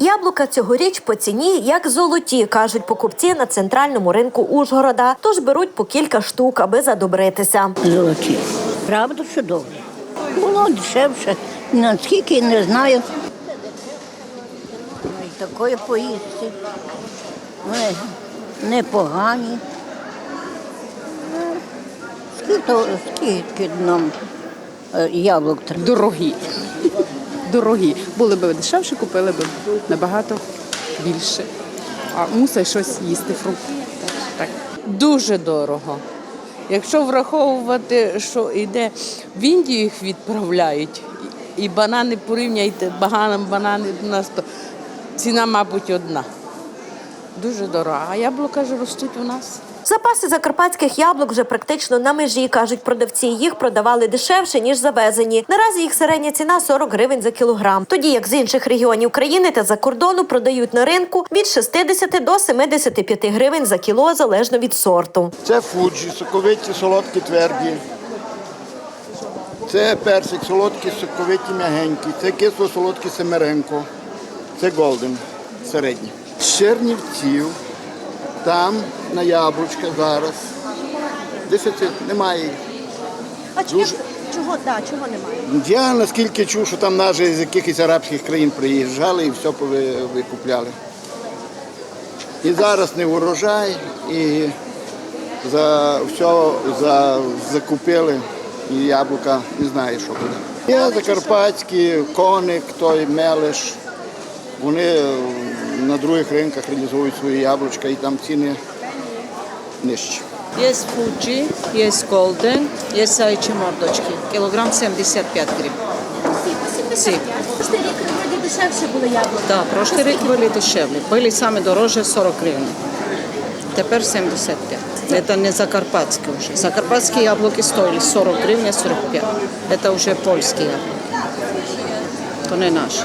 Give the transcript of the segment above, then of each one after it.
Яблука цьогоріч по ціні як золоті, кажуть покупці на центральному ринку Ужгорода. Тож беруть по кілька штук, аби задобритися. Золоті. Правда, що добре. Було дешевше. Наскільки не знаю. Такої поїсти. Ми непогані. Скільки, скільки нам е, яблук треба? дорогі. Дорогі. Були б дешевше, купили б набагато більше. А мусить щось їсти, фрукти. Так. Дуже дорого. Якщо враховувати, що йде в Індію їх відправляють, і банани порівняйте, баганом банани у нас, то ціна, мабуть, одна. Дуже дорога. А яблука ж ростуть у нас. Запаси закарпатських яблук вже практично на межі, кажуть продавці. Їх продавали дешевше ніж завезені. Наразі їх середня ціна 40 гривень за кілограм. Тоді як з інших регіонів країни та за кордону продають на ринку від 60 до 75 гривень за кіло залежно від сорту. Це фуджі, соковиті, солодкі, тверді. Це персик, солодкі, соковиті, м'ягенькі. Це кисло солодкі семеренко. Це голден, середній. Чернівців, там на яблучка зараз. Дефіцит, немає їх. А Дуже. чого да, чого немає? Я наскільки чув, що там навіть з якихось арабських країн приїжджали і все пови- викупляли. І зараз не урожай, і за все за, закупили, і яблука не знаю, що буде. Є закарпатські, коник, той мелеш. Вони на других ринках реалізують свої яблучка і там ціни нижчі. Є Fuji, є Golden, є саючі мордочки. Кілограм 75 гривень. Всі. Прошлий рік вроді дешевше були яблука. Да, прошлий рік були дешевле. Були саме дорожче 40 гривень. Тепер 75. Это не закарпатські вже. Закарпатські яблуки стоїли 40 гривень, 45. Это вже польські яблуки. То не наші.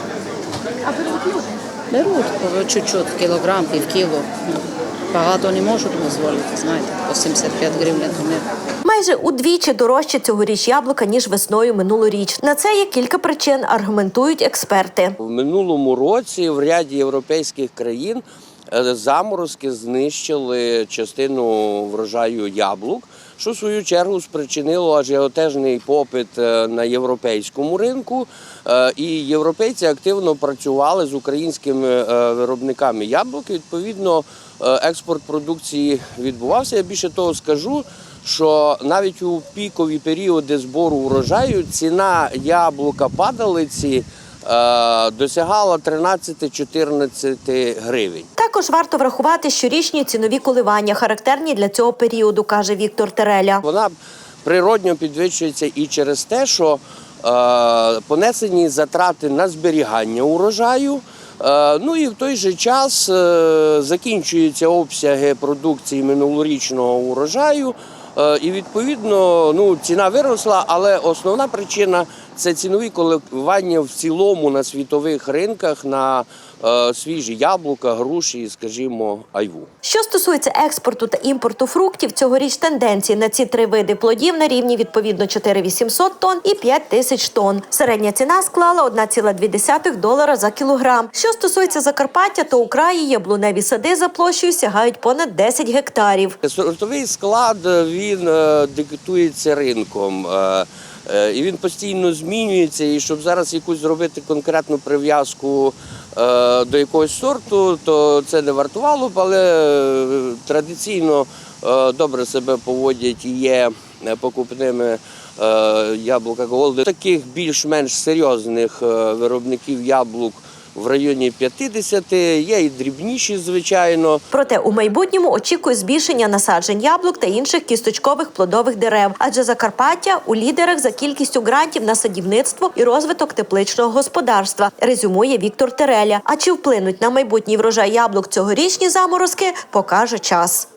А люди? Беруть по чуть-чуть, кілограм, пів кіло. Ну, Багато не можуть дозволити, знаєте, по 75 гривень то не. Майже удвічі дорожче цьогоріч яблука, ніж весною минулоріч. На це є кілька причин, аргументують експерти. В минулому році в ряді європейських країн заморозки знищили частину врожаю яблук, що в свою чергу спричинило ажіотежний попит е, на європейському ринку. Е, І європейці активно працювали з українськими е, виробниками яблук. Відповідно, е, експорт продукції відбувався. Я більше того скажу. Що навіть у пікові періоди збору урожаю ціна яблука падалиці е, досягала 13-14 гривень. Також варто врахувати щорічні цінові коливання, характерні для цього періоду, каже Віктор Тереля. Вона природньо підвищується і через те, що е, понесені затрати на зберігання урожаю. Е, ну і в той же час е, закінчуються обсяги продукції минулорічного урожаю. Е, І відповідно ну, ціна виросла, але основна причина це цінові коливання в цілому на світових ринках на е, свіжі яблука, груші, скажімо, айву. Що стосується експорту та імпорту фруктів, цьогоріч тенденції на ці три види плодів на рівні відповідно 4800 тонн і 5000 тонн. Середня ціна склала 1,2 долара за кілограм. Що стосується Закарпаття, то у краї яблуневі сади за площею сягають понад 10 гектарів. Сортовий склад е, він е, диктується ринком. е, е, І він постійно змінюється. І щоб зараз якусь зробити конкретну прив'язку е, до якогось сорту, то це не вартувало б, але е, традиційно е, добре себе поводять і є е, покупними е, яблука Голди. Таких більш-менш серйозних е, виробників яблук в районі 50, є і дрібніші, звичайно. Проте у майбутньому очікує збільшення насаджень яблук та інших кісточкових плодових дерев, адже Закарпаття у лідерах за кількістю грантів на садівництво і розвиток тепличного господарства, резюмує Віктор Тереля. А чи вплинуть на майбутній врожай яблук цьогорічні заморозки, покаже час.